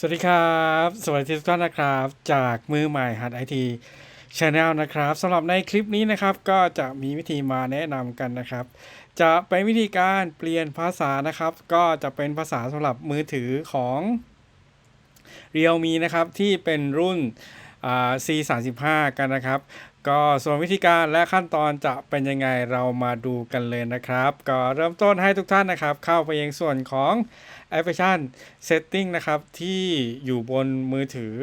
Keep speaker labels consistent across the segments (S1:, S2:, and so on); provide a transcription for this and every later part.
S1: สวัสดีครับ สวัสดีทุกท่านนะครับ จากมือใหม่หัดไอทีชาแนลนะครับสำหรับในคลิปนี้นะครับ ก็จะมีวิธีมาแนะนำกันนะครับ จะเป็นวิธีการเปลี่ยนภาษานะครับ ก็จะเป็นภาษาสำหรับมือถือของ Realme นะครับที่เป็นรุ่นอ่า C35 กันนะครับ ก็ส่วนวิธีการและขั้นตอนจะเป็นยังไงเรามาดูกันเลยนะครับ ก็เริ่มต้นให้ทุกท่านนะครับ เข้าไปยังส่วนของแอปพลิเคชัน Setting นะครับที่อยู่บนมือถือ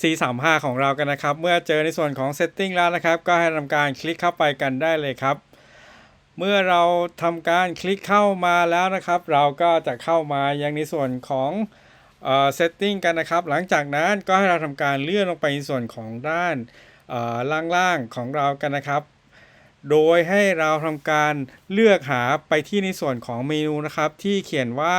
S1: C35 ของเรากันนะครับ เมื่อเจอในส่วนของ Setting แล้วนะครับ ก็ให้ทำการคลิกเข้าไปกันได้เลยครับ เมื่อเราทำการคลิกเข้ามาแล้วนะครับ เราก็จะเข้ามายังในส่วนของ เอ่อ setting กันนะครับ หลังจากนั้นก็ให้เราทำการเลื่อนลงไปในส่วนของด้านล่างๆของเรากันนะครับ โดยให้เราทำการเลือกหาไปที่ในส่วนของเมนูนะครับ ที่เขียนว่า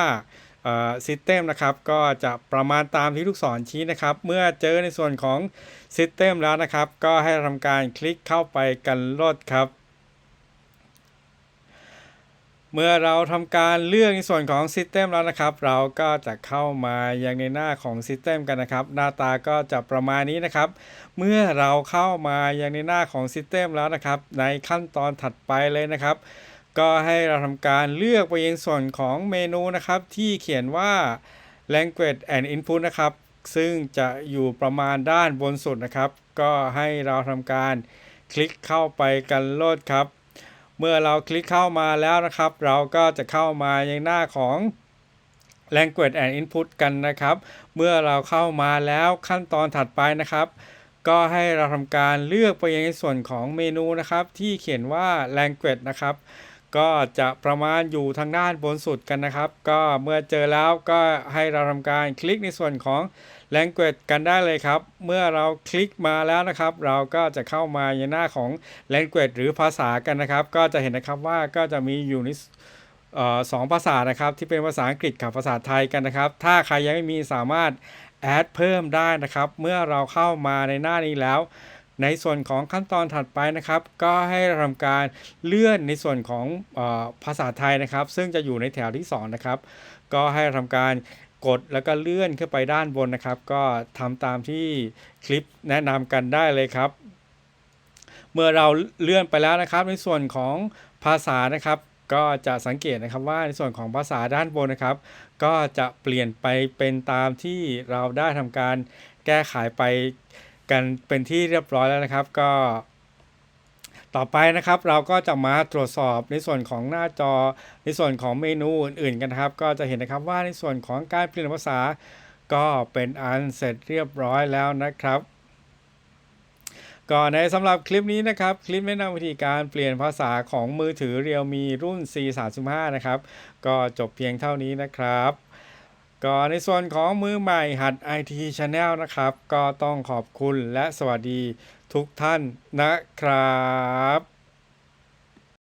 S1: เอ่อ system นะครับ ก็จะประมาณตามที่ลูกศรชี้นะครับ เมื่อเจอในส่วนของ system แล้วนะครับ ก็ให้ทำการคลิกเข้าไปกันลดครับ เมื่อเราทำการเลือกในส่วนของ System แล้วนะครับ เราก็จะเข้ามายังในหน้าของ System กันนะครับ หน้าตาก็จะประมาณนี้นะครับ เมื่อเราเข้ามายังในหน้าของ System แล้วนะครับ ในขั้นตอนถัดไปเลยนะครับ ก็ให้เราทำการเลือกไปยังส่วนของเมนูนะครับ ที่เขียนว่า language and input นะครับ ซึ่งจะอยู่ประมาณด้านบนสุดนะครับ ก็ให้เราทำการคลิกเข้าไปกันโลดครับ เมื่อเราคลิกเข้ามาแล้วนะครับ เราก็จะเข้ามายังหน้าของ language and input กันนะครับ เมื่อเราเข้ามาแล้วขั้นตอนถัดไปนะครับ ก็ให้เราทำการเลือกไปยังในส่วนของเมนูนะครับ ที่เขียนว่า language นะครับ ก็จะประมาณอยู่ทางด้านบนสุดกันนะครับ ก็เมื่อเจอแล้วก็ให้เราทำการคลิกในส่วนของ language กันได้เลยครับ เมื่อเราคลิกมาแล้วนะครับ เราก็จะเข้ามาในหน้าของ language หรือภาษากันนะครับ ก็จะเห็นนะครับว่าก็จะมีอยู่ในสองภาษานะครับที่เป็นภาษาอังกฤษกับภาษาไทยกันนะครับ ถ้าใครยังไม่มีสามารถแอดเพิ่มได้นะครับ เมื่อเราเข้ามาในหน้านี้แล้ว ในส่วนของขั้นตอนถัดไปนะครับ ก็ให้เราทำการเลื่อนในส่วนของอภาษาไทยนะครับ ซึ่งจะอยู่ในแถวที่สองนะครับ ก็ให้เราทำการกดแล้วก็เลื่อนขึ้นไปด้านบนนะครับ ก็ทำตามที่คลิปแนะนำกันได้เลยครับ เมื่อเราเลื่อนไปแล้วนะครับ ในส่วนของภาษานะครับก็จะสังเกตนะครับว่าในส่วนของภาษาด้านบนนะครับ ก็จะเปลี่ยนไปเป็นตามที่เราได้ทำการแก้ไขไป กันเป็นที่เรียบร้อยแล้วนะครับก็ ต่อไปนะครับ เราก็จะมาตรวจสอบในส่วนของหน้าจอในส่วนของเมนูอื่นๆกันนะครับ ก็จะเห็นนะครับว่าในส่วนของการเปลี่ยนภาษา ก็เป็นอันเสร็จเรียบร้อยแล้วนะครับก่อนในสำหรับคลิปนี้นะครับ คลิปแนะนำวิธีการเปลี่ยนภาษาของมือถือ Realme รุ่น C35 นะครับ ก็จบเพียงเท่านี้นะครับ ก็ในส่วนของมือใหม่หัด IT Channel นะครับ ก็ต้องขอบคุณและสวัสดีทุกท่านนะครับ